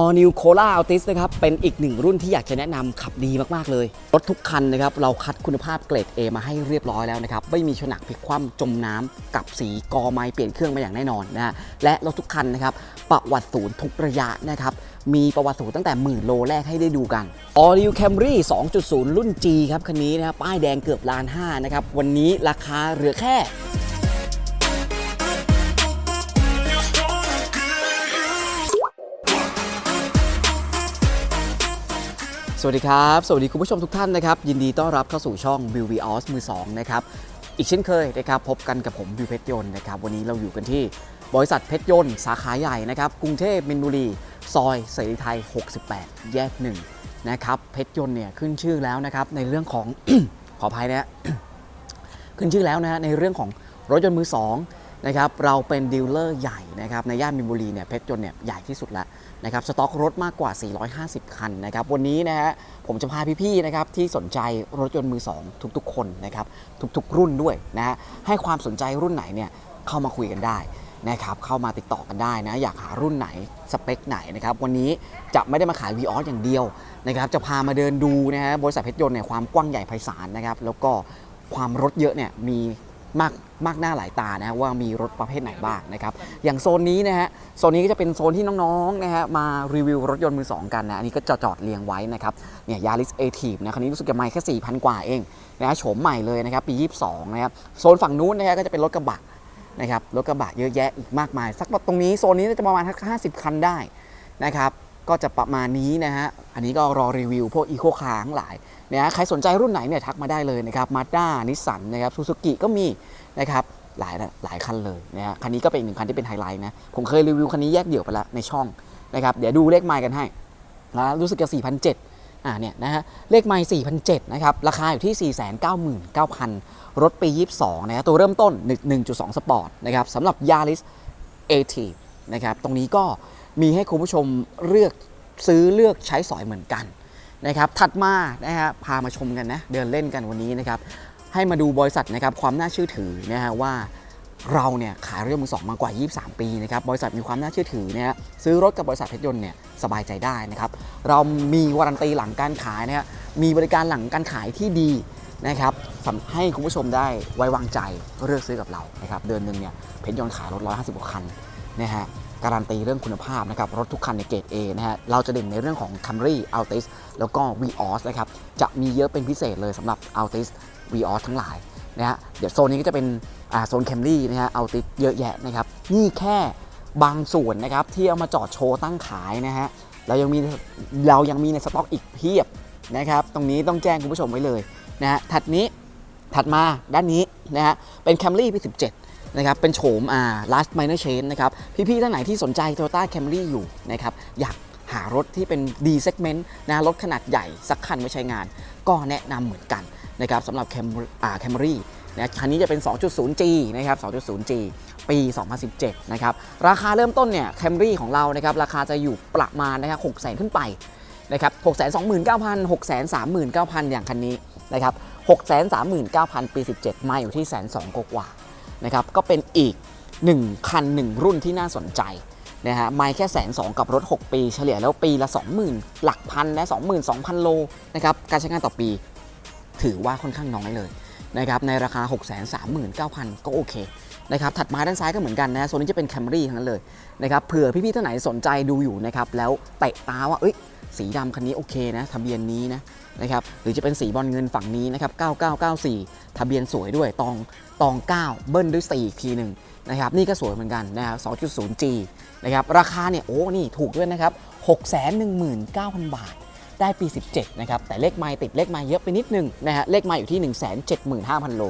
All New Cola Altis นะครับ เป็นอีกหนึ่งรุ่นที่อยากจะแนะนำขับดีมากๆเลย รถทุกคันนะครับ เราคัดคุณภาพเกรด A มาให้เรียบร้อยแล้วนะครับ ไม่มีชนักพลิกคว่ำจมน้ำกับสีกอไม้เปลี่ยนเครื่องมาอย่างแน่นอนนะฮะและรถทุกคันนะครับ ประวัติศูนย์ทุกระยะนะครับมีประวัติศูนย์ตั้งแต่หมื่นโลแรกให้ได้ดูกัน All New Camry 2.0 รุ่น G ครับ คันนี้นะครับป้ายแดงเกือบล้านห้านะครับ วันนี้ราคาเหลือแค่ สวัสดีครับ สวัสดีคุณผู้ชมทุกท่านนะครับ ยินดีต้อนรับเข้าสู่ช่อง b i l v o s มือ2นะครับ อีกเช่นเคยนะครับ พบกันกับผมบิวเพชรยนต์นะครับ วันนี้เราอยู่กันที่บริษัทเพชรยนต์สาขาใหญ่นะครับ กรุงเทพมินบุรี ซอยเสรีไทย 68 แยก 1 นะครับ เพชรยนต์เนี่ยขึ้นชื่อแล้วนะครับ ในเรื่องของ ขออภัยนะขึ้นชื่อแล้วนะฮะในเรื่องของรถยนต์มือสองนะครับ เราเป็นดีลเลอร์ใหญ่นะครับ ในย่านมินบุรีเนี่ย เพชรยนต์เนี่ยใหญ่ที่สุดแล้ว นะครับสต็อกรถมากกว่า 450 คันนะครับวันนี้นะฮะผมจะพาพี่ๆนะครับที่สนใจรถยนต์มือสองทุกๆ คนนะครับทุกๆ รุ่นด้วยนะฮะให้ความสนใจรุ่นไหนเนี่ยเข้ามาคุยกันได้นะครับเข้ามาติดต่อกันได้นะอยากหารุ่นไหนสเปคไหนนะครับวันนี้จะไม่ได้มาขาย v ีออสอย่างเดียวนะครับจะพามาเดินดูนะฮะบริษัทเพชรยนต์เนี่ยความกว้างใหญ่ไพศาลนะครับแล้วก็ความรถเยอะเนี่ยมี มากมากหน้าหลายตานะว่ามีรถประเภทไหนบ้างนะครับอย่างโซนนี้นะฮะโซนนี้ก็จะเป็นโซนที่น้องๆนะฮะมารีวิวรถยนต์มือสองกันนะอันนี้ก็จอดจอดเรียงไว้นะครับเนี่ยยาริสเอทีฟนะคันนี้รู้สึกจะไม่แค่4,000 กว่าเองนะฮะโฉมใหม่เลยนะครับปี 22 นะครับโซนฝั่งนู้นนะฮะก็จะเป็นรถกระบะนะครับรถกระบะเยอะแยะอีกมากมาย สักตรงนี้โซนนี้จะประมาณสัก50 คันได้นะครับ ก็จะประมาณนี้นะฮะ อันนี้ก็รอรีวิวพวกอีโคคาร์ทั้งหลายนะฮะใครสนใจรุ่นไหนเนี่ยทักมาได้เลยนะครับมาด้านิสสันนะครับซูซูกิก็มีนะครับหลายหลายคันเลยนะฮะคันนี้ก็เป็นอีกหนึ่งคันที่เป็นไฮไลท์นะ ผมเคยรีวิวคันนี้แยกเดี่ยวไปแล้วในช่องนะครับเดี๋ยวดูเลขไมล์กันให้นะรู้สึกจะ4,007อ่าเนี่ยนะฮะเลขไมล์4,007นะครับ ราคาอยู่ที่ 499,000 รถปี 22นะฮะตัวเริ่มต้น 1.2 สปอร์ตนะครับสำหรับ Yaris a t นะครับตรงนี้ก็ มีให้คุณผู้ชมเลือกซื้อเลือกใช้สอยเหมือนกันนะครับ ถัดมานะฮะพามาชมกันนะ เดินเล่นกันวันนี้นะครับ ให้มาดูบริษัทนะครับความน่าเชื่อถือนะฮะว่าเราเนี่ยขายรถยนต์มือสองมากว่า 23 ปีนะครับบริษัทมีความน่าเชื่อถือนะฮะซื้อรถกับบริษัทเพชรยนต์เนี่ยสบายใจได้นะครับ เรามีวารันตีหลังการขายนะฮะมีบริการหลังการขายที่ดีนะครับให้คุณผู้ชมได้ไว้วางใจเลือกซื้อกับเรานะครับเดือนหนึ่งเนี่ยเพชรยนต์ขายรถ 150กว่าคันนะฮะ การันตีเรื่องคุณภาพนะครับรถทุกคันในเกรด A นะฮะเราจะเด่นในเรื่องของ Camry Altis แล้วก็ Vios นะครับจะมีเยอะเป็นพิเศษเลยสำหรับ Altis Vios ทั้งหลายนะฮะเดี๋ยวโซนนี้ก็จะเป็นโซน Camry นะฮะ Altis เยอะแยะนะครับนี่แค่บางส่วนนะครับที่เอามาจอดโชว์ตั้งขายนะฮะเรายังมีเรายังมีในสต็อกอีกเพียบนะครับตรงนี้ต้องแจ้งคุณผู้ชมไว้เลยนะฮะถัดนี้ถัดมาด้านนี้นะฮะเป็น Camry P17 นะครับเป็นโฉมอ่า last minor change นะครับพี่ๆท่านไหนที่สนใจ Toyota Camry อยู่นะครับอยากหารถที่เป็น D segment นะรถขนาดใหญ่สักคันไว้ใช้งาน ก็แนะนำเหมือนกันนะครับสำหรับ Camry อ่า Camry นะคันนี้จะเป็น 2.0G นะครับ 2.0G ปี 2017 นะครับ ราคาเริ่มต้นเนี่ย Camry ของเรานะครับ ราคาจะอยู่ประมาณนะครับ600,000ขึ้นไปนะครับ629,000 639,000 อย่างคันนี้นะครับ639,000 ปี 17 มาอยู่ที่แสนสองกว่า นะครับก็เป็นอีก1คัน1 รุ่นที่น่าสนใจนะฮะไม่แค่แสนสองกับรถ 6 ปี เฉลี่ยแล้วปีละ 20,000 หลักพันนะ22,000 โลนะครับการใช้งานต่อปีถือว่าค่อนข้างน้อยเลยนะครับในราคา 639,000 ก็โอเคนะครับถัดมาด้านซ้ายก็เหมือนกันนะโซนนี้จะเป็น Camry ทั้งนั้นเลยนะครับเผื่อพี่ๆท่านไหนสนใจดูอยู่นะครับแล้วเตะตาว่าเอ้ยสีดำคันนี้โอเคนะทะเบียนนี้นะนะครับหรือจะเป็นสีบอลเงินฝั่งนี้นะครับ 9994 ทะเบียนสวยด้วยตอง ตอง 9 เบิ้ลด้วย 4 อีกทีหนึ่งนะครับนี่ก็สวยเหมือนกันนะครับ 2.0G นะครับราคาเนี่ยโอ้นี่ถูกด้วยนะครับ 619,000 บาท ได้ปี 17 นะครับ แต่เลขไม้ติดเลขไม้เยอะไปนิดนึงนะฮะเลขไม้อยู่ที่ 175,000 โล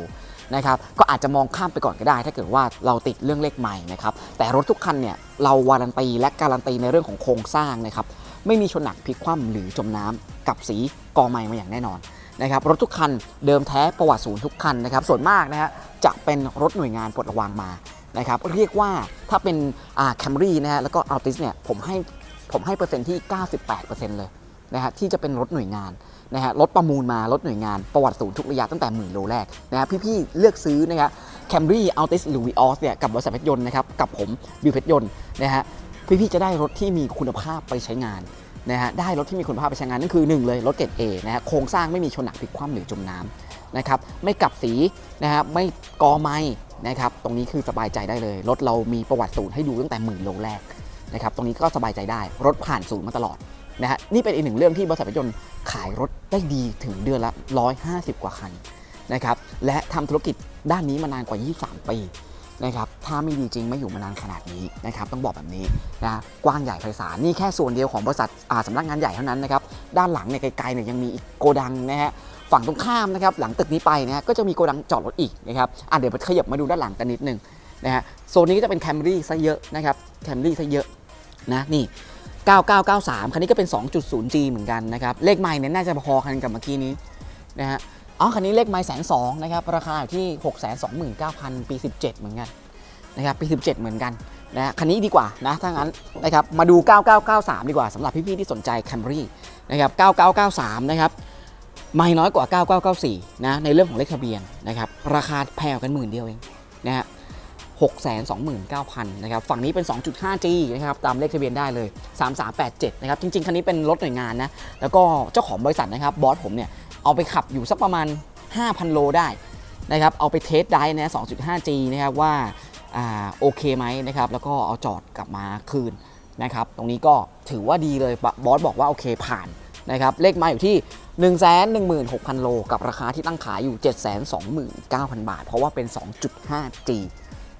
นะครับก็อาจจะมองข้ามไปก่อนก็ได้ ถ้าเกิดว่าเราติดเรื่องเลขไม้นะครับแต่รถทุกคันเนี่ยเราวารันตีและการันตีในเรื่องของโครงสร้างนะครับไม่มีชนหนักพลิกคว่ำหรือจมน้ำกับสีกอไม้มาอย่างแน่นอน นะครับรถทุกคันเดิมแท้ประวัติศูนย์ทุกคันนะครับส่วนมากนะฮะจะเป็นรถหน่วยงานปลดระวางมานะครับเรียกว่าถ้าเป็นอ่าแคมรี่นะฮะแล้วก็อัลติสเนี่ยผมให้ผมให้เปอร์เซ็นต์ที่ 98%เลยนะฮะที่จะเป็นรถหน่วยงานนะฮะรถประมูลมารถหน่วยงานประวัติศูนย์ทุกระยะตั้งแต่หมื่นโลแรกนะฮะพี่ๆเลือกซื้อนะฮะแคมรี่อัลติสหรือวีออสเนี่ยกับบริษัทเพชรยนต์นะครับกับผมบิวเพชรยนต์นะฮะพี่ๆจะได้รถที่มีคุณภาพไปใช้งาน นะฮะได้รถที่มีคุณภาพไปใช้งานนั่นคือหนึ่งเลยรถเกรด A นะฮะโครงสร้างไม่มีชนหนักพลิกคว่ำหรือจมน้ำนะครับไม่กลับสีนะฮะไม่กอไม้นะครับตรงนี้คือสบายใจได้เลย รถเรามีประวัติศูนย์ให้ดูตั้งแต่หมื่นโลแรกนะครับตรงนี้ก็สบายใจได้รถผ่านศูนย์มาตลอดนะฮะนี่เป็นอีกหนึ่งเรื่องที่บริษัทรถยนต์ขายรถได้ดีถึงเดือนละ 150 กว่าคันนะครับและทำธุรกิจด้านนี้มานานกว่า 23 ปี นะครับถ้าไม่ดีจริงไม่อยู่มานานขนาดนี้นะครับต้องบอกแบบนี้นะกว้างใหญ่ไพศาลนี่แค่ส่วนเดียวของบริษัทสำนักงานใหญ่เท่านั้นนะครับด้านหลังเนี่ยไกลๆเนี่ยยังมีอีกโกดังนะฮะฝั่งตรงข้ามนะครับหลังตึกนี้ไปนะฮะก็จะมีโกดังจอดรถอีกนะครับอะเดี๋ยวไปขยับมาดูด้านหลังกันนิดนึงนะฮะโซนนี้ก็จะเป็นแคมรี่ซะเยอะนะครับแคมรี่ซะเยอะนะนี่9993 คันนี้ก็เป็น 2.0G เหมือนกันนะครับ เลขไมล์เนี่ยน่าจะพอกันกับเมื่อกี้นี้นะฮะ อ๋อคันนี้เลขไมล์แสนสองนะครับราคาอยู่ที่629,000ปี 17 เหมือนกันนะครับปี 17 เหมือนกันนะฮะคันนี้ดีกว่านะถ้างั้นนะครับมาดู 9993 ดีกว่าสำหรับพี่ๆที่สนใจ Camry นะครับ9993 นะครับไม่น้อยกว่า 9994 นะในเรื่องของเลขทะเบียนนะครับราคาแพงกันหมื่นเดียวเองนะฮะ629,000นะครับฝั่งนี้เป็น 2.5G นะครับตามเลขทะเบียนได้เลย 3387 นะครับจริง ๆ คันนี้เป็นรถหน่วยงานนะแล้วก็เจ้าของบริษัทนะครับบอสผมเนี่ย เอาไปขับอยู่สักประมาณ 5,000 โลได้นะครับเอาไปเทสได้นะ 2.5G นะครับว่าอาโอเคไหมนะครับแล้วก็เอาจอดกลับมาคืนนะครับตรงนี้ก็ถือว่าดีเลยบอสบอกว่าโอเคผ่านนะครับเลขมาอยู่ที่ 116,000 โล กับราคาที่ตั้งขายอยู่ 729,000 บาท เพราะว่าเป็น 2.5G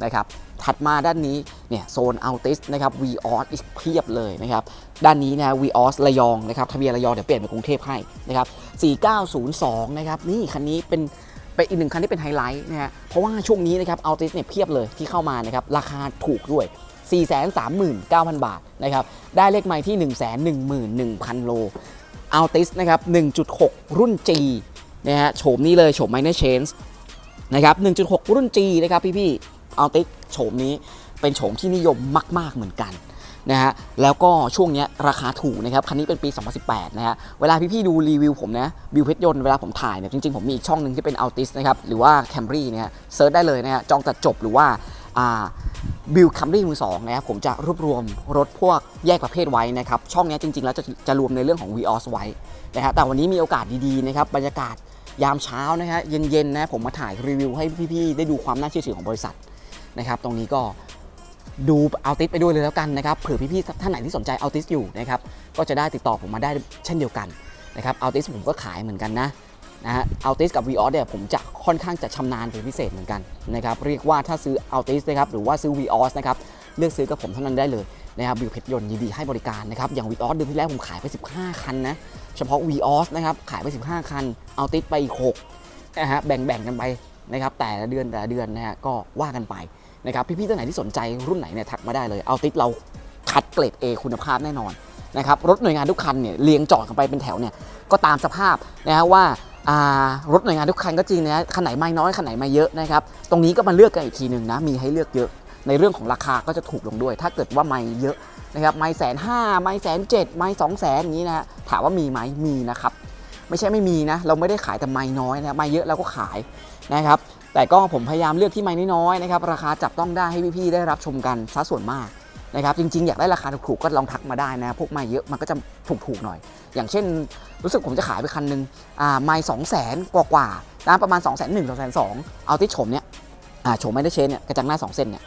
นะครับ ถัดมาด้านนี้เนี่ยโซนอัลติสนะครับ v ีออสอีกเพียบเลยนะครับ ด้านนี้นะ v ีออสระยองนะครับทะเบียนระยองเดี๋ยวเปลี่ยนเป็นกรุงเทพให้นะครับ 4902 นะครับ นี่คันนี้เป็นเป็นอีกหนึ่งคันที่เป็นไฮไลท์นะฮะเพราะว่าช่วงนี้นะครับอัลติสเนี่ยเพียบเลยที่เข้ามานะครับราคาถูกด้วย439,000 บาทนะครับได้เลขไม้ที่ 111,000 โลอัลติสนะครับ 1.6 รุ่น G นะฮะโฉมนี้เลยโฉม minor change นะครับ 1.6 รุ่น G นะครับพี่ๆเอาติก โฉมนี้เป็นโฉมที่นิยมมาก ๆเหมือนกันนะฮะแล้วก็ช่วงนี้ราคาถูกนะครับคันนี้เป็นปี 2018 นะฮะเวลาพี่ๆดูรีวิวผมนะบิวเพชรยนต์เวลาผมถ่ายเนี่ยจริงๆ ผมมีอีกช่องหนึ่งที่เป็น Altis นะครับหรือว่า Camry เนี่ยเซิร์ชได้เลยนะฮะจองตัดจบหรือว่าอ่าบิวคัมรี่มือสองนะครับผมจะรวบรวมรถพวกแยกประเภทไว้นะครับช่องนี้จริงๆ แล้วจะจะรวมในเรื่องของ v ีออสไว้นะฮะแต่วันนี้มีโอกาสดีๆนะครับบรรยากาศยามเช้านะฮะเย็นๆนะผมมาถ่ายรีวิวให้พี่ๆได้ดูความน่าเชื่อถือของบริษัท นะครับ ตรงนี้ก็ดูเอาติสไปด้วยเลยแล้วกันนะครับเผื่อพี่ๆท่านไหนที่สนใจเอาติสอยู่นะครับก็จะได้ติดต่อผมมาได้เช่นเดียวกันนะครับเอาติสผมก็ขายเหมือนกันนะนะฮะเอาติสกับ v ีออสเนี่ยผมจะค่อนข้างจะชำนาญเป็นพิเศษเหมือนกันนะครับเรียกว่าถ้าซื้อเอาติสนะครับหรือว่าซื้อ v ีออสนะครับเลือกซื้อกับผมเท่านั้นได้เลยนะครับบิวเพชรยนต์ยินดีให้บริการนะครับอย่าง v ีออสเดือนที่แล้วผมขายไป 15 คันนะเฉพาะ v ีออสนะครับขายไป 15 คัน เอาติสไปอีก6นะฮะแบ่งๆกันไปนะครับแต่ละเดือนแต่ละเดือนนะฮะก็ว่ากันไป นะครับพี่ๆท่านไหนที่สนใจรุ่นไหนเนี่ยทักมาได้เลยเอาติดเราคัดเกรด A คุณภาพแน่นอนนะครับรถหน่วยงานทุกคันเนี่ยเรียงจอดกันไปเป็นแถวเนี่ยก็ตามสภาพนะฮะว่ารถหน่วยงานทุกคันก็จริงนะคันไหนไม่น้อยคันไหนไม่เยอะนะครับตรงนี้ก็มาเลือกกันอีกทีหนึ่งนะมีให้เลือกเยอะในเรื่องของราคาก็จะถูกลงด้วย ถ้าเกิดว่าไม่เยอะนะครับไม่แสนห้าไม่แสนเจ็ดไม่สองแสนอย่างนี้นะฮะถามว่ามีไหมมีนะครับไม่ใช่ไม่มีนะเราไม่ได้ขายแต่ไม่น้อยนะไม่เยอะเราก็ขาย นะครับแต่ก็ผมพยายามเลือกที่ไม้น้อยๆนะครับราคาจับต้องได้ให้พี่ๆได้รับชมกันซะส่วนมากนะครับจริงๆ อยากได้ราคาถูกๆก็ลองทักมาได้นะพวกไม้เยอะมันก็จะถูกๆหน่อย อย่างเช่น รู้สึกผมจะขายไปคันหนึ่งอ่าไม้สองแสนกว่าๆนะประมาณ2องแสนหนึ่งสองแสนสองเอาที่โฉมเนี้ยอ่าโฉมไม่ได้เชนเนี่ยกระจังหน้า 2 เส้นเนี่ย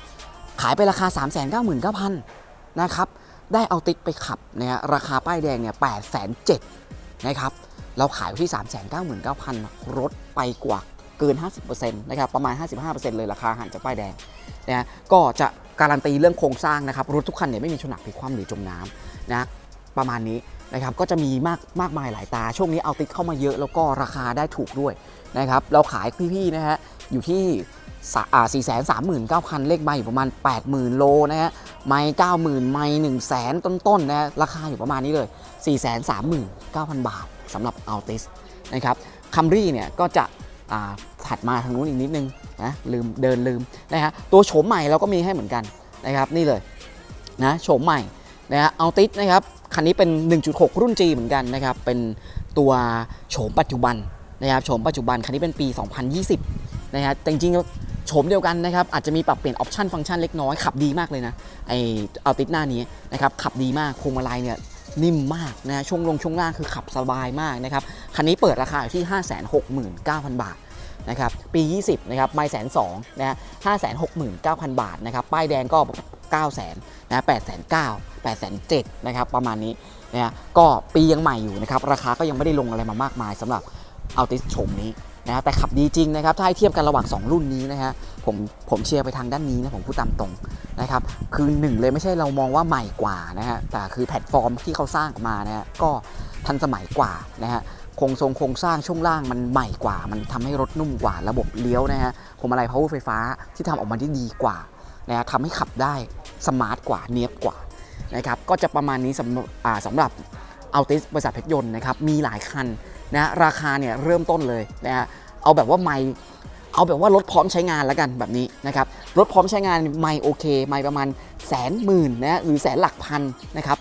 ขายไปราคา 3 9 9 0 0 0นะครับได้เอาติดไปขับนะฮะราคาป้ายแดงเนี่ยแปดแสนเจ็ดนะครับเราขายที่ 3 9 9 0 0 0ลดไปกว่า เกิน 50%นะครับประมาณ 55%เลยราคาห่างจากป้ายแดงนะฮะก็จะการันตีเรื่องโครงสร้างนะครับรถทุกคันเนี่ยไม่มีชนหนักพลิกคว่ำหรือจมน้ำนะประมาณนี้นะครับก็จะมีมากมากมายหลายตา ช่วงนี้เอาติดเข้ามาเยอะแล้วก็ราคาได้ถูกด้วยนะครับเราขายพี่ๆนะฮะอยู่ที่สี่แสนสามหมื่นเก้าพันเลขใบอยู่ประมาณ 80,000 โลนะฮะไม่เก้าหมื่นไม่หนึ่งแสนต้นๆนะฮะราคาอยู่ประมาณนี้เลย4 3 9 0 0 0บาทสำหรับ Altis นะครับคัมรี่เนี่ยก็จะ ถัดมาทางนู้นอีกนิดนึงนะลืมเดินลืมนะฮะตัวโฉมใหม่เราก็มีให้เหมือนกันนะครับนี่เลยนะโฉมใหม่นะฮะเอาติสนะครับคันนี้เป็น 1.6 รุ่น G เหมือนกันนะครับเป็นตัวโฉมปัจจุบันนะครับโฉมปัจจุบันคันนี้เป็นปี 2020นะฮะแต่จริงๆโฉมเดียวกันนะครับอาจจะมีปรับเปลี่ยนออปชันฟังก์ชันเล็กน้อยขับดีมากเลยนะไอเอาติดหน้านี้นะครับขับดีมากพวงมาลัยเนี่ยนิ่มมากนะช่วงลงช่วงล่างคือขับสบายมากนะครับ คันนี้เปิดราคาอยู่ที่ 569,000 บาทนะครับปี 20นะครับไม่แสนสองนะฮะ569,000บาทนะครับป้ายแดงก็9 0 0 0 0นะ8 9 0 0 0 8 7 0 0นะครับประมาณนี้นะฮะก็ปียังใหม่อยู่นะครับราคาก็ยังไม่ได้ลงอะไรมามากมายสำหรับอัลติสชมนี้ นะแต่ขับดีจริงนะครับถ้าให้เทียบกันระหว่าง 2 รุ่นนี้นะฮะผมผมเชียร์ไปทางด้านนี้นะผมพูดตามตรงนะครับคือหนึ่งเลยไม่ใช่เรามองว่าใหม่กว่านะฮะแต่คือแพลตฟอร์มที่เขาสร้างออกมานะฮะก็ทันสมัยกว่านะฮะโครงทรงโครงสร้างช่วงล่างมันใหม่กว่า มันทำให้รถนุ่มกว่าระบบเลี้ยวนะฮะพวงมาลัย power ไฟฟ้าที่ทำออกมาได้ดีกว่านะฮะทำให้ขับได้สมาร์ทกว่าเนียบกว่านะครับก็จะประมาณนี้สำหรับอ่าสำหรับอัลติสบริษัทเพชรยนต์นะครับมีหลายคัน นะราคาเนี่ยเริ่มต้นเลยนะฮะเอาแบบว่าไม่เอาแบบว่ารถพร้อมใช้งานแล้วกันแบบนี้นะครับรถพร้อมใช้งานไม่โอเคไม่ประมาณแสนหมื่นนะหรือแสนหลักพันนะครับ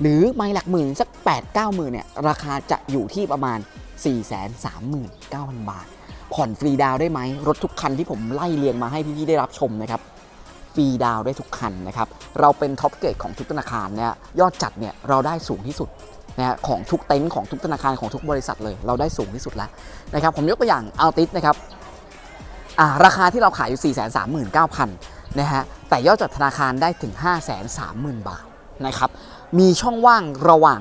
หรือไม่หลักหมื่นสัก 8 9หมื่นเนี่ยราคาจะอยู่ที่ประมาณ 4 3 9 0 0 0 บาท ผ่อนฟรีดาวได้ไหม รถทุกคันที่ผมไล่เรียงมาให้พี่ๆได้รับชมนะครับฟรีดาวได้ทุกคันนะครับ เราเป็นท็อปเกรดของทุกธนาคารเนี่ยยอดจัดเนี่ยเราได้สูงที่สุด นะฮะของทุกเต็นท์ของทุกธนาคารของทุกบริษัทเลย เราได้สูงที่สุดแล้วนะครับผมยกตัวอย่างอัลติสนะครับอ่าราคาที่เราขายอยู่ 4 3 9 0 0 0นะฮะแต่ยอดจัดธนาคารได้ถึง 5 3 0 0 0 0 บาทนะครับมีช่องว่างระหว่าง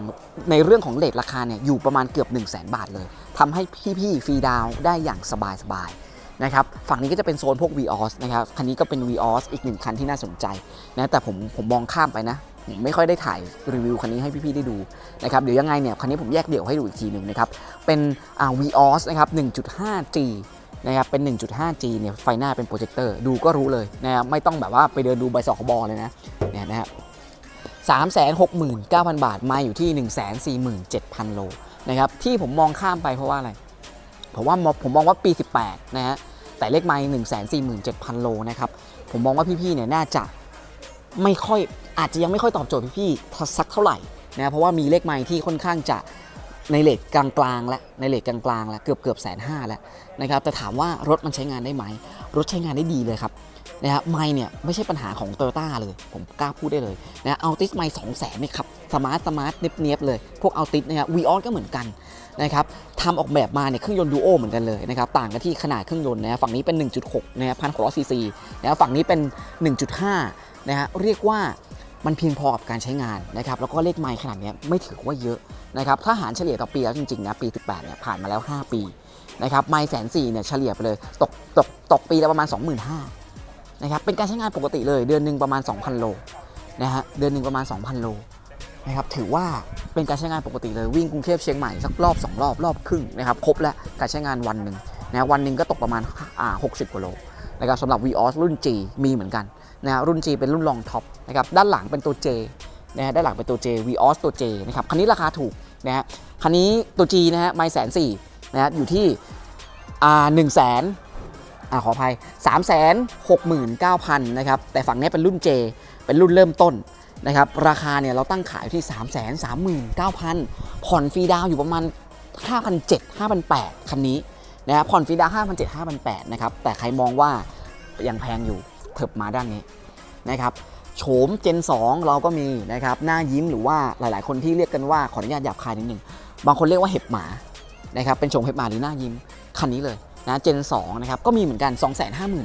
ในเรื่องของเลทราคาเนี่ยอยู่ประมาณเกือบ 1 0 0 0 0แบาทเลยทำให้พี่ๆฟรีดาวได้อย่างสบายๆนะครับฝั่งนี้ก็จะเป็นโซนพวก Vios นะครับ คันนี้ก็เป็น Vios อีกหนึ่งคันที่น่าสนใจนะแต่ผมผมมองข้ามไปนะ ผมไม่ค่อยได้ถ่ายรีวิวคันนี้ให้พี่ๆได้ดูนะครับเดี๋ยวยังไงเนี่ยคันนี้ผมแยกเดี่ยวให้ดูอีกทีหนึ่งนะครับเป็นอ่า Vios นะครับ 1.5G นะครับเป็น 1.5G เนี่ยไฟหน้าเป็นโปรเจคเตอร์ดูก็รู้เลยนะครับไม่ต้องแบบว่าไปเดินดูใบสคบเลยนะเนี่ยนะครับ369,000 บาทมาอยู่ที่ 147,000 โลนะครับที่ผมมองข้ามไปเพราะว่าอะไรเพราะว่าผมมองว่าปี 18 นะฮะแต่เลขไม้147,000 โลนะครับผมมองว่าพี่ๆเนี่ยน่าจะ ไม่ค่อยอาจจะยังไม่ค่อยตอบโจทย์พี่ๆสักเท่าไหร่นะเพราะว่ามีเลขไม้ที่ค่อนข้างจะในเลทกลางๆแล้วในเลทกลางๆแล้วเกือบเกือบแสนห้าแล้วนะครับแต่ถามว่ารถมันใช้งานได้ไหม รถใช้งานได้ดีเลยครับนะฮะไม่เนี่ยไม่ใช่ปัญหาของ t o y ต้าเลย ผมกล้าพูดได้เลยนะเอัลติสไม่สองแสนเนี่ยขับสมาร์ทสมาร์ทเนียบๆเลย พวกเอัลติสนะครับวีออสก็เหมือนกันนะครับทำออกแบบมาเนี่ยเครื่องยนต์ดูโอเหมือนกันเลยนะครับต่างกันที่ขนาดเครื่องยนต์นะฝั่งนี้เป็น 1.6นะฮะพันหกร้อยซีซีนะฝั่งนี้เป็น 1.5 นะฮะเรียกว่ามันเพียงพอกับการใช้งานนะครับแล้วก็เลขไมล์ขนาดนี้ไม่ถือว่าเยอะนะครับถ้าหารเฉลี่ยต่อปีแล้วจริงๆนะปี 18เนี่ยผ่านมาแล้ว 5 ปีนะครับไมล์แสนสี่เนี่ยเฉลี่ยไปเลยตกตกตกปีละประมาณ 25,000นะครับเป็นการใช้งานปกติเลยเดือนหนึ่งประมาณ 2,000 โลนะฮะเดือนหนึ่งประมาณ 2,000 โลนะครับถือว่าเป็นการใช้งานปกติเลยวิ่งกรุงเทพเชียงใหม่สักรอบ 2 รอบรอบครึ่งนะครับครบแล้วการใช้งานวันหนึ่งนะวันหนึ่งก็ตกประมาณอ่า60กว่าโลนะครับสำหรับ Vios รุ่น G มีเหมือนกัน นะรุ่น G เป็นรุ่นรองท็อปนะครับด้านหลังเป็นตัว J นะฮะด้านหลังเป็นตัว J Vios ตัว J นะครับคันนี้ราคาถูกนะฮะคันนี้ตัว G นะฮะไม่แสนสี่นะฮะอยู่ที่อ่าหนึ่งแสนอ่าขออภัย3 6 9 0 0 0นะครับแต่ฝั่งนี้เป็นรุ่น J เป็นรุ่นเริ่มต้นนะครับราคาเนี่ยเราตั้งขายที่ 3 3 9 0 0 0 ผ่อนฟรีดาวอยู่ประมาณ 5,700 5,800 คันนี้นะครับผ่อนฟรีดาวน์5,700 5,800 นะครับแต่ใครมองว่ายังแพงอยู่ เถิบมาด้านนี้นะครับโฉม Gen 2เราก็มีนะครับหน้ายิ้มหรือว่าหลาย ๆ คนที่เรียกกันว่าขออนุญาตหยาบคายนิดหนึ่งบางคนเรียกว่าเห็บหมานะครับเป็นโฉมเห็บหมาหรือหน้ายิ้มคันนี้เลยนะเจน2นะครับก็มีเหมือนกัน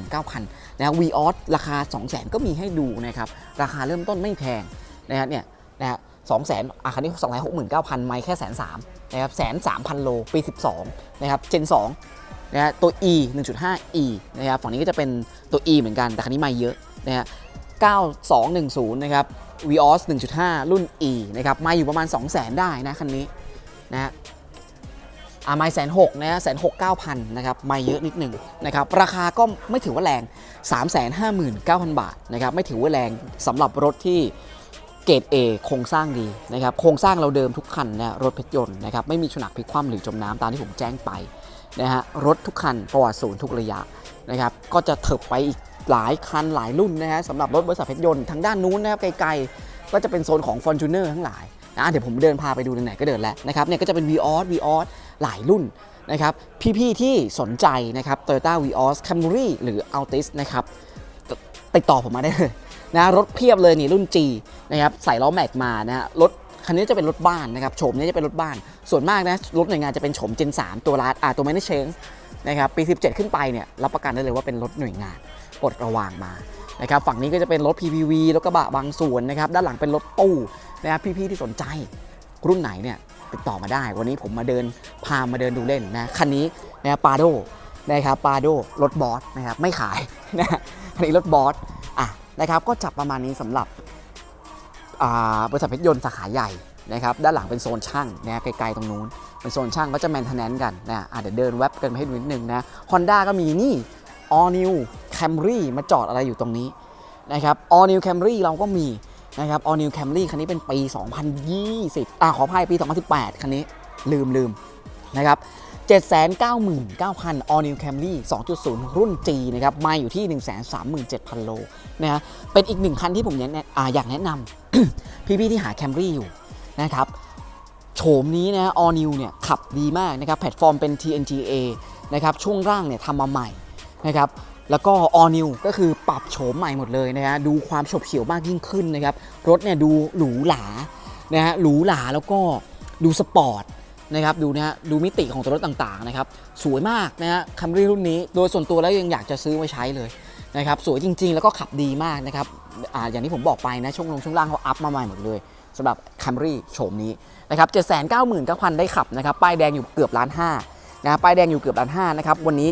259,000นะวีออสราคา 200,000ก็มีให้ดูนะครับราคาเริ่มต้นไม่แพงนะฮะเนี่ยนะฮะ200,000อะคันนี้269,000ไม่แค่แสนสามนะครับแสนสามพันโลปี12นะครับเจน2 นะฮะตัว e 1.5 e นะครับฝั่งนี้ก็จะเป็นตัว e เหมือนกันแต่คันนี้ไม่เยอะนะฮะ9210 นะครับ Vios 1.5 รุ่น e นะครับมาอยู่ประมาณ 200,000 ได้นะคันนี้นะฮะอ่าไม่แสนหกนะฮะแสนหกเก้าพันนะครับไม่เยอะนิดหนึ่งนะครับราคาก็ไม่ถือว่าแรง 3 5 9 0 0 0 บาทนะครับไม่ถือว่าแรงสำหรับรถที่เกรด A โครงสร้างดีนะครับโครงสร้างเราเดิมทุกคันนะรถเพชรยนต์นะครับไม่มีฉนักพลิกคว่ำหรือจมน้ำตามที่ผมแจ้งไป นะฮะรถทุกคันประวัติศูนย์ทุกระยะนะครับก็จะเถิบไปอีกหลายคันหลายรุ่นนะฮะสำหรับรถบริษัทเพชรยนต์ทางด้านนู้นนะครับไกลๆก็จะเป็นโซนของ f o r t u n e r ทั้งหลายนะเดี๋ยวผมเดินพาไปดูไหนๆก็เดินแล้วนะครับเนี่ยก็จะเป็น Vios Vios หลายรุ่นนะครับพี่ๆที่สนใจนะครับ Toyota Vios Camry หรือ Altis นะครับตติดต่อผมมาได้เลยนะรถเพียบเลยนี่รุ่น G นะครับใส่ล้อแม็กมานะฮะรถ คันนี้จะเป็นรถบ้านนะครับโฉมนี้จะเป็นรถบ้าน ส่วนมากนะรถหน่วยงานจะเป็นโฉม Gen 3 ตัวลาดอ่าตัวไม่ได้เชงนะครับปี 17 ขึ้นไปเนี่ยรับประกันได้เลยว่าเป็นรถหน่วยงานปลดระวางมานะครับฝั่งนี้ก็จะเป็นรถ PPV รถกระบะบางส่วนนะครับด้านหลังเป็นรถตู้นะครับพี่ๆที่สนใจรุ่นไหนเนี่ยติดต่อมาได้ วันนี้ผมมาเดินพามาเดินดูเล่นนะคันนี้นะปาโดนะครับปาโดรถบอสนะครับไม่ขายนะคันนี้รถบอสอะนะครับก็จับประมาณนี้สำหรับ บริษัทเพชรยนต์สาขาใหญ่นะครับด้านหลังเป็นโซนช่างนะไกลๆตรงนู้น เป็นโซนช่างก็จะแมนเทนแนนกันนะเดี๋ยวเดินแวบกันไปให้ดูนิดนึงนะ Honda ก็มีนี่ All New Camry มาจอดอะไรอยู่ตรงนี้นะครับ All New Camry เราก็มีนะครับ All New Camry คันนี้เป็นปี 2020อ่าขออภัยปี 2018 คันนี้ลืมลืมนะครับ799,000 All New Camry 2.0 รุ่น G นะครับ มาอยู่ที่ 137,000 โลนะฮะเป็นอีกหนึ่งคันที่ผมแนะอ่าอยากแนะนำ พี่ๆที่หา Camry อยู่นะครับโฉมนี้นะ All New เนี่ยขับดีมากนะครับแพลตฟอร์มเป็น TNGA นะครับช่วงล่างเนี่ยทำมาใหม่นะครับแล้วก็ All New ก็คือปรับโฉมใหม่หมดเลยนะฮะดูความฉบเฉี่ยวมากยิ่งขึ้นนะครับรถเนี่ยดูหรูหรานะฮะหรูหราแล้วก็ดูสปอร์ตนะครับดูนะฮะดูมิติของตัวรถต่างๆนะครับสวยมากนะฮะคัมรี่รุ่นนี้ โดยส่วนตัวแล้วยังอยากจะซื้อไว้ใช้เลยนะครับสวยจริงๆ แล้วก็ขับดีมากนะครับ อ่าอย่างที่ผมบอกไปนะช่วงลงช่วงล่างเขาอัพมาใหม่หมดเลยสำหรับ Camry โฉมนี้นะครับ799,000 ได้ขับนะครับป้ายแดงอยู่เกือบล้านห้านะป้ายแดงอยู่เกือบล้านห้านะครับวันนี้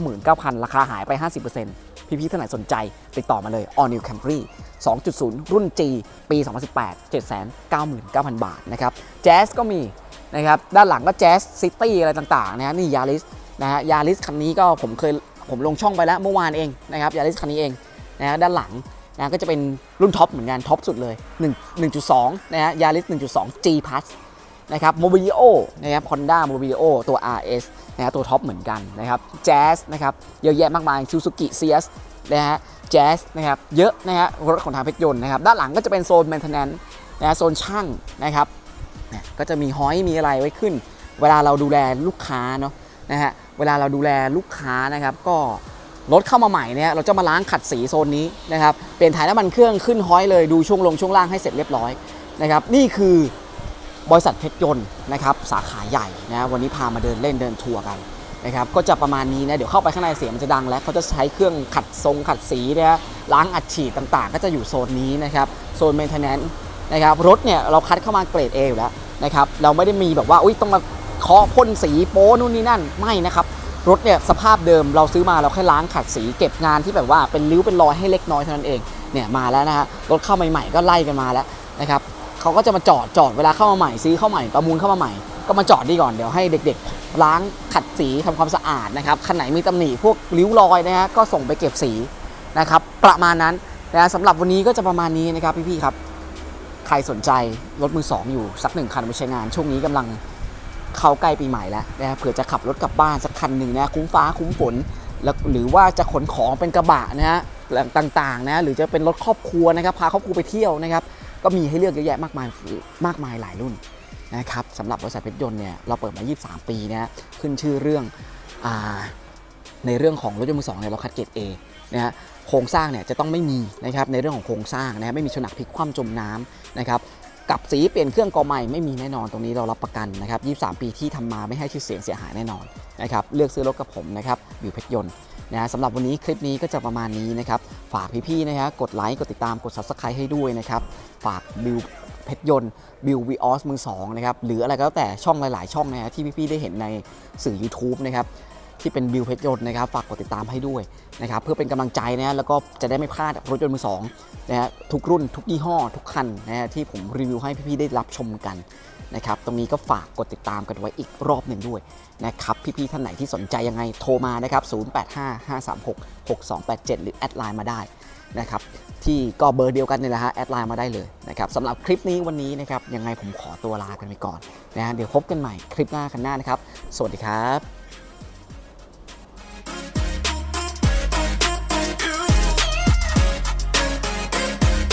799,000 ราคาหายไป 50%พี่ๆท่านไหนสนใจ ติดต่อมาเลย All New Camry 2.0 รุ่น G ปี 2018 799,000 บาทนะครับ Jazz ก็มีนะครับด้านหลังก็ Jazz City อะไรต่างๆนะฮะนี่ Yaris นะฮะ Yaris คันนี้ก็ผมเคยผมลงช่องไปแล้วเมื่อวานเองนะครับ Yaris คันนี้เองนะฮะด้านหลัง นะก็จะเป็นรุ่นท็อปเหมือนกันท็อปสุดเลย 1 1.2 นะฮะยาริส1.2 G Plus นะครับโมบิลิโอนะครับ Honda Mobilio ตัว RS นะฮะตัวท็อปเหมือนกันนะครับ Jazz นะครับเยอะแยะมากมาย Suzuki CS นะฮะ Jazz นะครับเยอะนะฮะรถของทางเพชรยนต์นะครับด้านหลังก็จะเป็นโซน maintenance นะฮะโซนช่างนะครับก็จะมีห้อยมีอะไรไว้ขึ้น เวลาเราดูแลลูกค้าเนาะนะฮะเวลาเราดูแลลูกค้านะครับก็ รถเข้ามาใหม่เนี่ยเราจะมาล้างขัดสีโซนนี้นะครับเปลี่ยนถ่ายน้ำมันเครื่องขึ้นห้อยเลยดูช่วงลงช่วงล่างให้เสร็จเรียบร้อยนะครับนี่คือบริษัทเพชรยนต์นะครับสาขาใหญ่นะวันนี้พามาเดินเล่นเดินทัวร์กันนะครับก็จะประมาณนี้นะเดี๋ยวเข้าไปข้างในเสียงมันจะดังแล้วเขาจะใช้เครื่องขัดทรงขัดสีนะล้างอัดฉีดต่างๆ ก็จะอยู่โซนนี้นะครับโซน maintenance นะครับรถเนี่ยเราคัดเข้ามาเกรด A อยู่แล้วนะครับเราไม่ได้มีแบบว่าอุ้ยต้องมาเคาะพ่นสีโป้นู่นนี่นั่นไม่นะครับ รถเนี่ยสภาพเดิมเราซื้อมาเราแค่ล้างขัดสีเก็บงานที่แบบว่าเป็นริ้วเป็นรอยให้เล็กน้อยเท่านั้นเองเนี่ยมาแล้วนะฮะรถเข้าใหม่ๆก็ไล่กันมาแล้วนะครับเขาก็จะมาจอดจอดเวลาเข้ามาใหม่ซื้อเข้าใหม่ประมูลเข้ามาใหม่ก็มาจอดดีก่อนเดี๋ยวให้เด็กๆ ล้างขัดสีทำความสะอาดนะครับคันไหนมีตำหนิพวกริ้วรอยนะฮะก็ส่งไปเก็บสีนะครับประมาณนั้นนะสำหรับวันนี้ก็จะประมาณนี้นะครับพี่ๆครับใครสนใจรถมือสองอยู่สักหนึ่งคันไปใช้งานช่วงนี้กำลัง เขาใกล้ปีใหม่แล้วนะครับเผื่อจะขับรถกลับบ้านสักคันหนึ่งนะคุ้มฟ้าคุ้มฝนแล้วหรือว่าจะขนของเป็นกระบะนะฮะต่างๆนะหรือจะเป็นรถครอบครัวนะครับพาครอบครัวไปเที่ยวนะครับก็มีให้เลือกเยอะแยะมากมายมากมายหลายรุ่นนะครับสำหรับบริษัทเพชรยนต์เนี่ยเราเปิดมา 23 ปีนะขึ้นชื่อเรื่องอในเรื่องของรถยนต์มือสองเนี่ยเราคัดเกรด A นะฮะโครงสร้างเนี่ยจะต้องไม่มีนะครับในเรื่องของโครงสร้างนะฮะไม่มีชนักพลิกคว่ำจมน้ำนะครับ กับสีเปลี่ยนเครื่องกอใหม่ไม่มีแน่นอนตรงนี้เรารับประกันนะครับ23 ปีที่ทำมาไม่ให้ชื่อเสียงเสียหายแน่นอนนะครับเลือกซื้อรถกับผมนะครับบิวเพชรยนต์นะสำหรับวันนี้คลิปนี้ก็จะประมาณนี้นะครับฝากพี่ๆนะครับกดไลค์กดติดตามกด subscribe ให้ด้วยนะครับฝากบิวเพชรยนต์บิววีออสมือสองนะครับหรืออะไรก็แล้วแต่ช่องหลาย ๆ ช่องนะฮะที่พี่ๆได้เห็นในสื่อ YouTube นะครับ ที่เป็นบิวเพชรยนต์นะครับฝากกดติดตามให้ด้วยนะครับเพื่อเป็นกำลังใจนะฮะแล้วก็จะได้ไม่พลาดรถยนต์มือสองนะฮะทุกรุ่นทุกยี่ห้อ ทุกคันนะฮะที่ผมรีวิวให้พี่ๆได้รับชมกันนะครับตรงนี้ก็ฝากกดติดตามกันไว้อีกรอบหนึ่งด้วยนะครับพี่ๆท่านไหนที่สนใจยังไงโทรมานะครับ 0855366287 หรือแอดไลน์มาได้นะครับที่ก็เบอร์เดียวกันนี่แหละฮะแอดไลน์มาได้เลยนะครับสำหรับคลิปนี้วันนี้นะครับยังไงผมขอตัวลากันไปก่อนนะฮะเดี๋ยวพบกันใหม่คลิปหน้าคันหน้านะครับ สวัสดีครับ